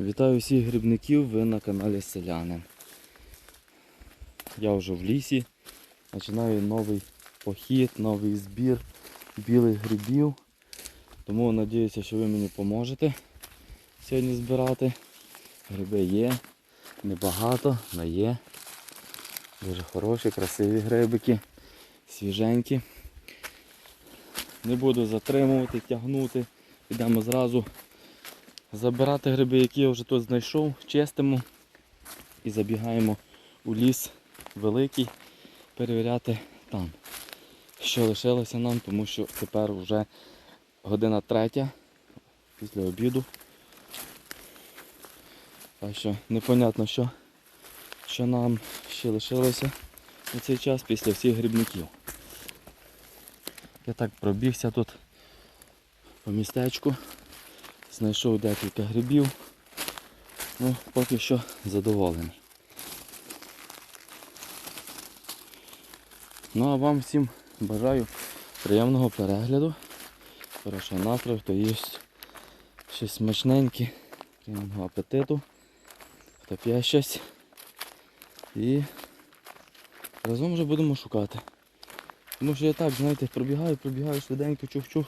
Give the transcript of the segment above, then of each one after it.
Вітаю всіх грибників, ви на каналі Селянин. Я вже в лісі. Починаю новий похід, новий збір білих грибів. Тому сподіваюся, що ви мені поможете сьогодні збирати. Гриби є, небагато, але є. Дуже хороші, красиві грибики, свіженькі. Не буду затримувати, тягнути. Підемо зразу забирати гриби, які я вже тут знайшов, чистимо і забігаємо у ліс великий, перевіряти там, що лишилося нам, тому що тепер вже година третя після обіду. Так що непонятно, що, що нам ще лишилося на цей час після всіх грибників. Я так пробігся тут по містечку. Знайшов декілька грибів. Ну, поки що задоволений. Ну а вам всім бажаю приємного перегляду. Хорошого настрою, хто є щось смачненьке, приємного апетиту, хто п'є щось. І разом вже будемо шукати. Тому що я так, знаєте, пробігаю, пробігаю швиденько, чух-чух,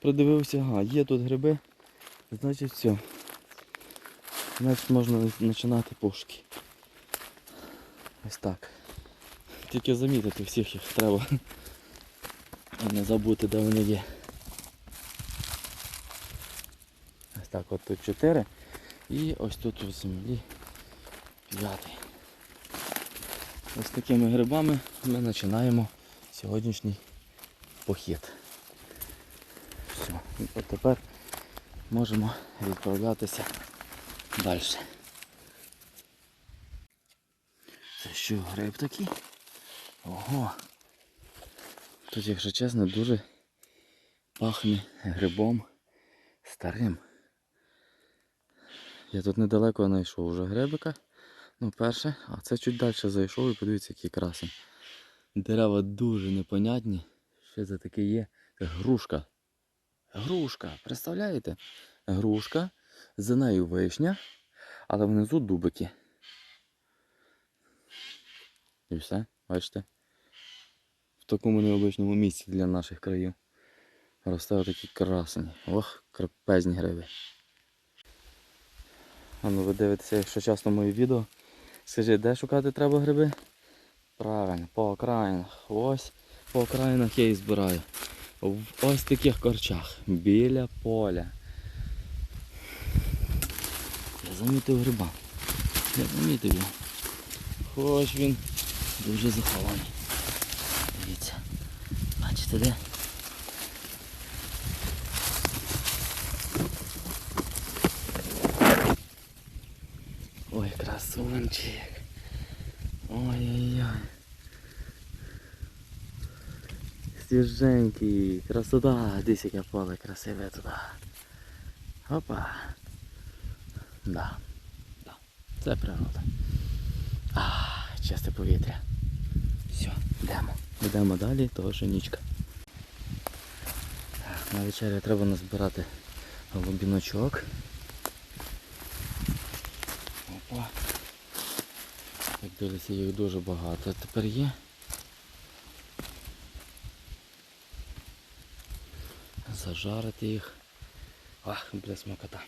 придивився, ага, є тут гриби. Значить все. Значить можна починати пошуки. Ось так. Тільки замітити всіх їх треба. І не забути де вони є. Ось так от тут 4 і ось тут у землі п'ятий. Ось такими грибами ми починаємо сьогоднішній похід. Все, от тепер можемо відправлятися далі. Це що, гриб такий? Ого! Тут, якщо чесно, дуже пахне грибом старим. Я тут недалеко знайшов вже грибика. Ну, перше, а це чуть далі зайшов і подивіться, який красень. Дерева дуже непонятні. Що це таке є? Грушка. Грушка, представляєте? Грушка, за нею вишня, але внизу дубики. І все, бачите? В такому необичному місці для наших країв. Росте такі красені. Ох, крапезні гриби. А ну ви дивитеся, якщо часто мої відео. Скажіть, де шукати треба гриби? Правильно, по окраїнах. Ось по окраїнах я і збираю. В ось таких корчах. Біля поля. Я замітив гриба. Я замітив його. Хоч він дуже захований. Дивіться. Бачите де? Ой, красунчик. Ой-ой-ой. Свіженький, красота, десь яке поле красиве туди. Опа. Да. да. Це природа. А, чисте повітря. Все, йдемо. Йдемо далі, того що нічка. Так, на вечерю треба назбирати голубіночок. Опа. Як дивлюся, їх дуже багато тепер є. Зажарити їх. Ах, бля, смакота.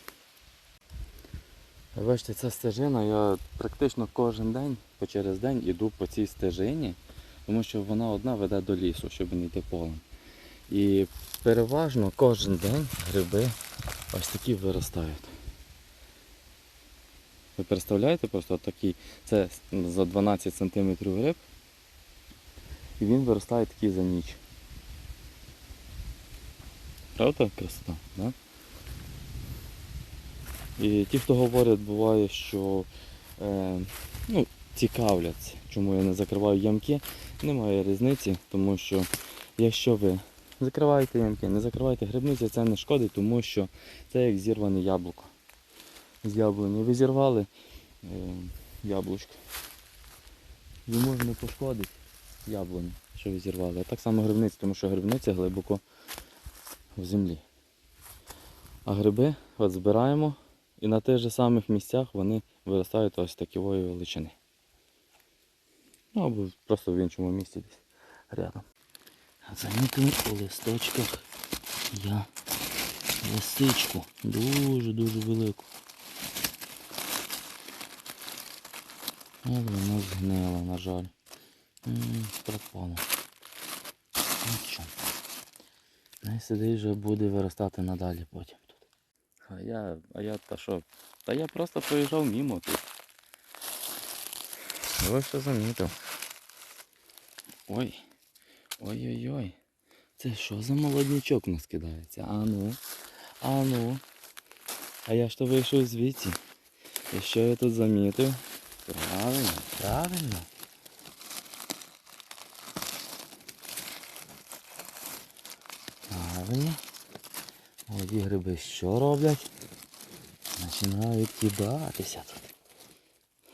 Бачите, ця стежина, я практично кожен день, по через день іду по цій стежині, тому що вона одна веде до лісу, щоб не йти полем. І переважно кожен день гриби ось такі виростають. Ви представляєте просто такий, це за 12 см гриб, і він виростає такий за ніч. Правда красота? Да? І ті, хто говорять, буває, що е, ну, цікавляться, чому я не закриваю ямки, немає різниці, тому що якщо ви закриваєте ямки, не закриваєте грибниці, це не шкодить, тому що це як зірване яблуко. З яблуні ви зірвали е, яблучко. Йому ж не пошкодить яблуні, що ви зірвали. А так само грибниця, тому що грибниця глибоко в землі. А гриби от збираємо І на тих же самих місцях вони виростають ось такої величини. Ну або просто в іншому місці десь рядом. Замітив у листочках я лисичку. Дуже-дуже велику. Але вона згнила, на жаль. Пропала. Нічого. Не сидить вже буде виростати надалі потім. А я, а я та що? Та я просто проїжджав мимо тут. І Ось що замітив. Ой. Ой-ой-ой. Це що за молоднячок у нас кидається? А ну, а ну. А я ж то вийшов звідси. І що я тут замітив? Правильно, правильно. Правильно. Молоді гриби що роблять? Починають кидатися тут.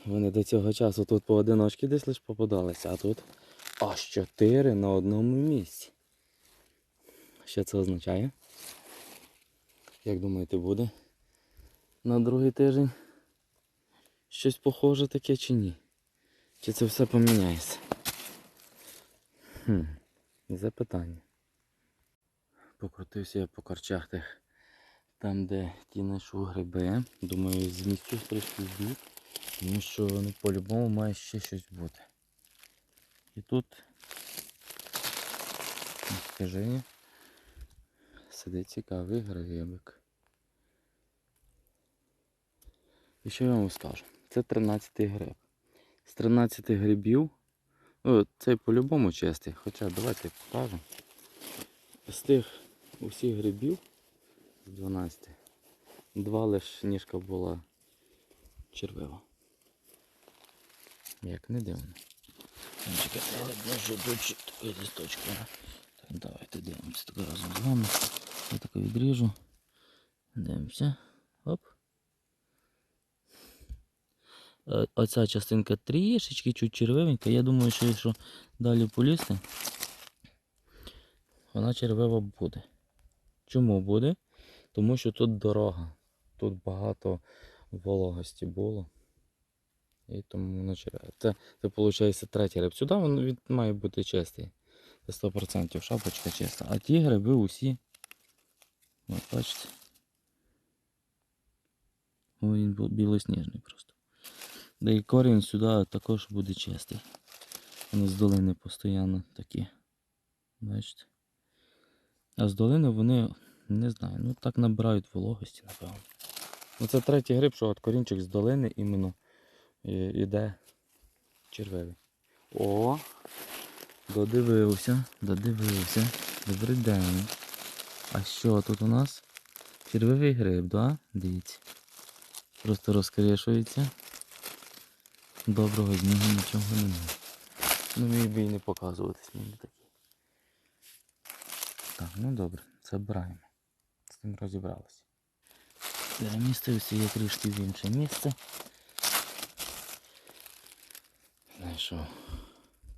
Вони до цього часу тут поодиночки десь лише попадалися, а тут аж чотири на одному місці. Що це означає? Як думаєте, буде на другий тиждень щось похоже таке чи ні? Чи це все поміняється? Хм, запитання. Покрутився я по корчахтах там, де ті знайшов гриби. Думаю, змістюсь трошки в тому що ну, по-любому має ще щось бути. І тут на скажені сидить цікавий грибик. І що я вам скажу? Це 13 гриб. З 13 грибів, о, цей по-любому чистий, хоча давайте покажемо. З тих усіх грибів, з 12, два лише ніжка була червива. Як не дивно. Ну, Чекайте, я відношу такої листочки. Так, давайте дивимося так разом з вами. Я таке відріжу. Дивимося. Оп. Е, Оця частинка трішечки чуть червивенька. Я думаю, що якщо далі полізти, вона червива буде. Чому буде? Тому що тут дорога. Тут багато вологості було. І тому. Це, це виходить третій гриб. Сюди він, має бути чистий. Це 100% шапочка чиста. А ті гриби усі. От бачите. О, він білосніжний просто. Да і корінь сюди також буде чистий. Вони з долини постійно такі. Бачите? А з долини вони, не знаю, ну так набирають вологості, напевно. Ну це третій гриб, що от корінчик з долини іменно іде червивий. О! Додивився, додивився. Добрий день. А що тут у нас? Червивий гриб, да? Дивіться. Просто розкришується. Доброго з нього нічого немає. Ну міг би і не показуватись мені такі. Так, ну добре, забираємо. З цим розібралися. Перемістився я трішки в інше місце. Знайшов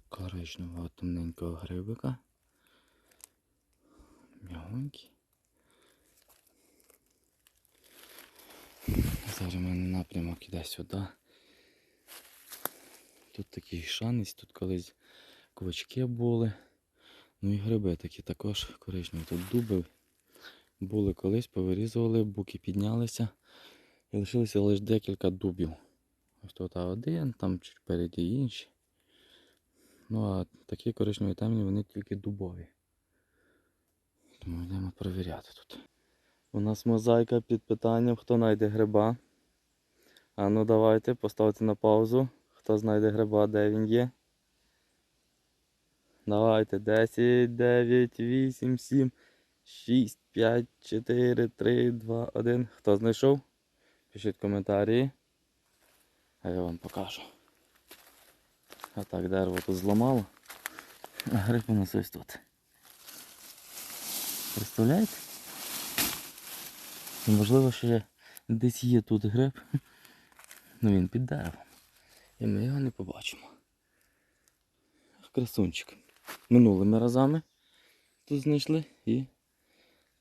коричневого темненького грибика. М'ягонький. Зараз у мене напрямок іде сюди. Тут такий шанець, тут колись квачки були. Ну і гриби такі також коричневі. Тут дуби були колись, повирізували, буки піднялися. І лишилося лише декілька дубів. Ось тут один, там чуть впереді інші. Ну а такі коричневі темні, вони тільки дубові. Тому йдемо перевіряти тут. У нас мозаїка під питанням, хто знайде гриба. А ну давайте, поставте на паузу. Хто знайде гриба, де він є. Давайте 10, 9, 8, 7, 6, 5, 4, 3, 2, 1. Хто знайшов? Пишіть коментарі. А я вам покажу. А так, дерево тут зламало. А гриб у нас ось тут. Представляєте? І можливо, ще десь є тут гриб. Ну він під деревом. І ми його не побачимо. Красунчик минулими разами тут знайшли і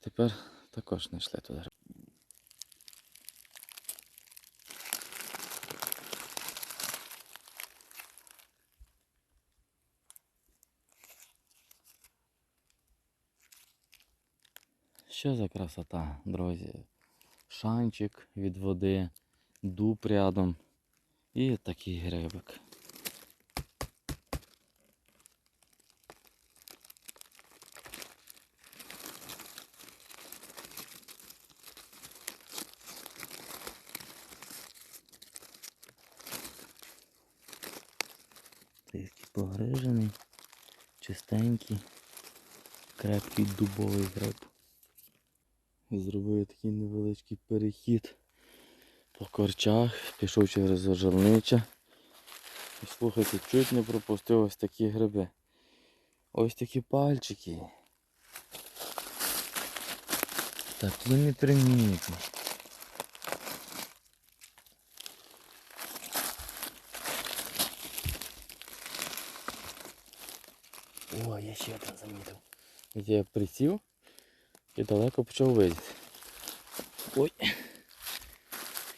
тепер також знайшли туди. Що за красота, друзі? Шанчик від води, дуб рядом і такий грибик. Погрижений, чистенький, крепкий дубовий гриб. Зробив такий невеличкий перехід по корчах, пішов через ожернича. І слухайте, чуть не пропустив ось такі гриби. Ось такі пальчики. Такі непримітні. О, я ще один замітив. Я присів і далеко почав видіти. Ой.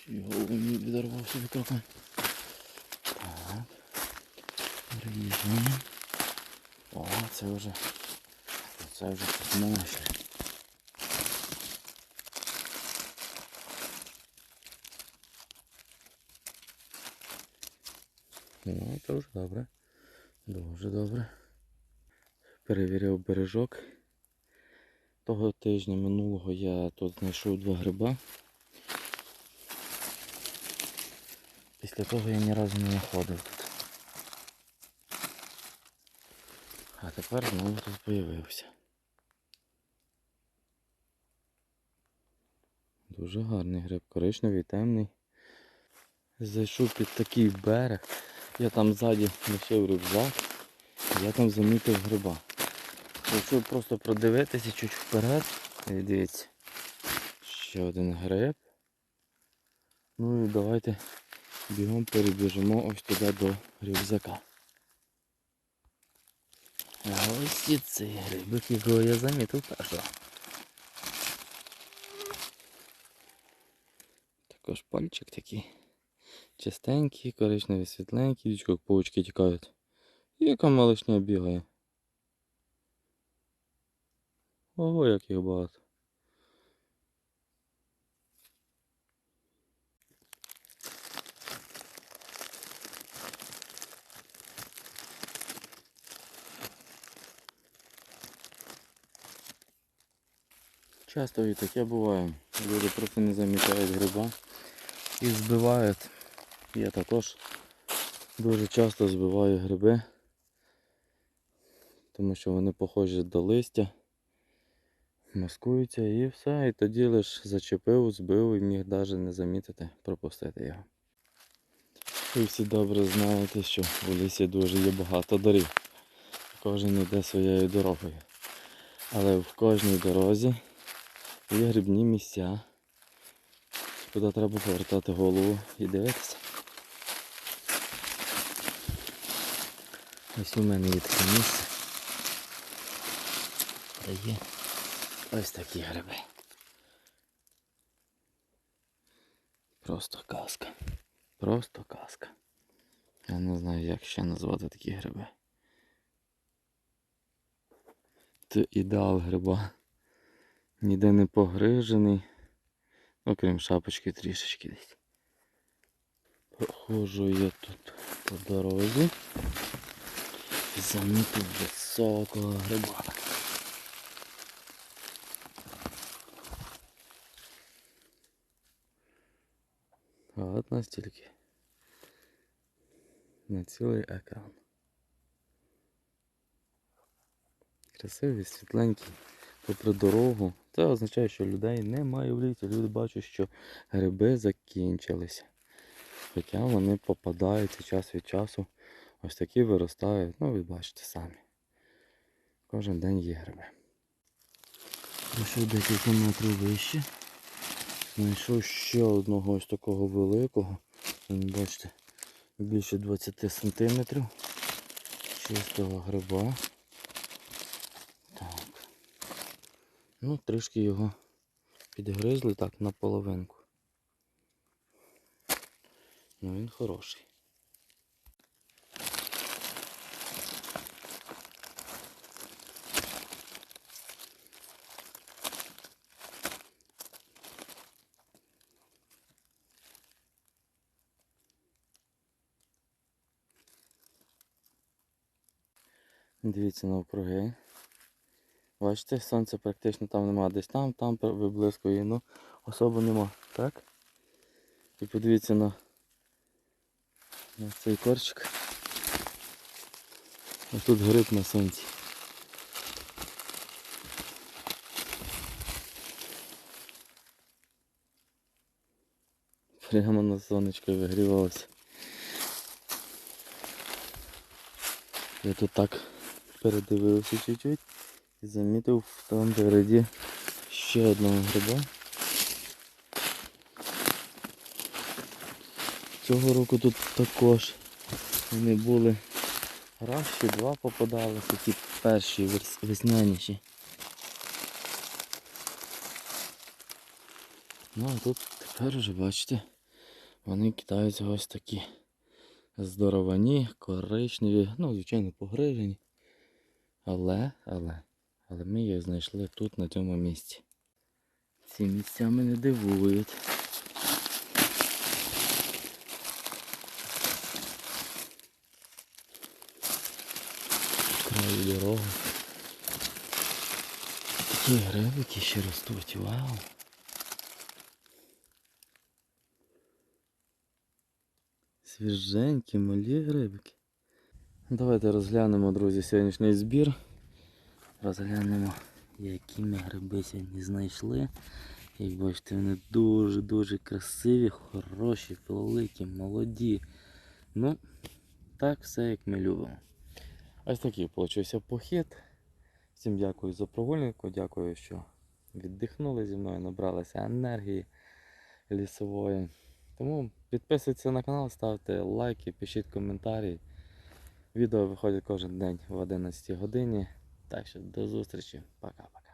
Його мені відорвав собі кроком. Так. Переїжджаємо. О, це вже. Це вже посмажне. Ну, це вже добре. Дуже добре. Перевіряв бережок. Того тижня минулого я тут знайшов два гриба. Після того я ні разу не знаходив тут. А тепер знову тут з'явився. Дуже гарний гриб, коричневий, темний. Зайшов під такий берег. Я там ззаді лишив рюкзак. Я там замітив гриба. Хочу просто продивитися чуть вперед. І дивіться. Ще один гриб. Ну і давайте бігом перебіжимо ось туди до рюкзака. А ось і цей грибик, якого я замітив першого. Також пальчик такий. Чистенький, коричневий, світленький, дічко, як паучки тікають. Яка малишня бігає. Ого, як їх багато. Часто і таке буває. Люди просто не замічають гриба і збивають. Я також дуже часто збиваю гриби, тому що вони похожі до листя, маскуються і все. І тоді лише зачепив, збив і міг навіть не замітити, пропустити його. Ви всі добре знаєте, що в лісі дуже є багато доріг. Кожен йде своєю дорогою. Але в кожній дорозі є грибні місця, куди треба повертати голову і дивитися. Ось у мене є таке місце. Де є ось такі гриби. Просто казка. Просто казка. Я не знаю, як ще назвати такі гриби. Це ідеал гриба. Ніде не погрижений. Окрім шапочки трішечки десь. Проходжу я тут по дорозі. І замітив високого гриба. А от настільки. На цілий екран. Красивий, світленький, попри дорогу. Це означає, що людей немає в літі. Люди бачать, що гриби закінчилися. Хоча вони попадаються час від часу. Ось такі виростають. Ну ви бачите самі. Кожен день є гриби. Прийшов декілька метрів вище. Знайшов ще одного ось такого великого. Бачите, більше 20 сантиметрів. Чистого гриба. Так. Ну, трішки його підгризли так на половинку. Ну він хороший. Дивіться навкруги. Бачите, сонця практично там нема. Десь там, там виблискує, ну особо нема, так? І подивіться на, на цей корчик. Ось тут гриб на сонці. Прямо на сонечко вигрівався. Я тут так передивився чуть-чуть і замітив в там впереді ще одного гриба. Цього року тут також вони були раз чи два попадалися, ті перші весняніші. Ну а тут тепер вже бачите, вони кидаються ось такі здоровані, коричневі, ну, звичайно, погрижені. Але, але, але ми їх знайшли тут, на цьому місці. Ці місця мене дивують. Краю дороги. Такі грибики ще ростуть, вау. Свіженькі, малі грибики. Давайте розглянемо, друзі, сьогоднішній збір. Розглянемо, які ми гриби сьогодні знайшли. Як бачите, вони дуже-дуже красиві, хороші, великі, молоді. Ну, так все як ми любимо. Ось такий получився похід. Всім дякую за прогулянку, дякую, що віддихнули зі мною, набралися енергії лісової. Тому підписуйтесь на канал, ставте лайки, пишіть коментарі. Відео виходять кожен день в 11 годині. Так що до зустрічі. Пока-пока.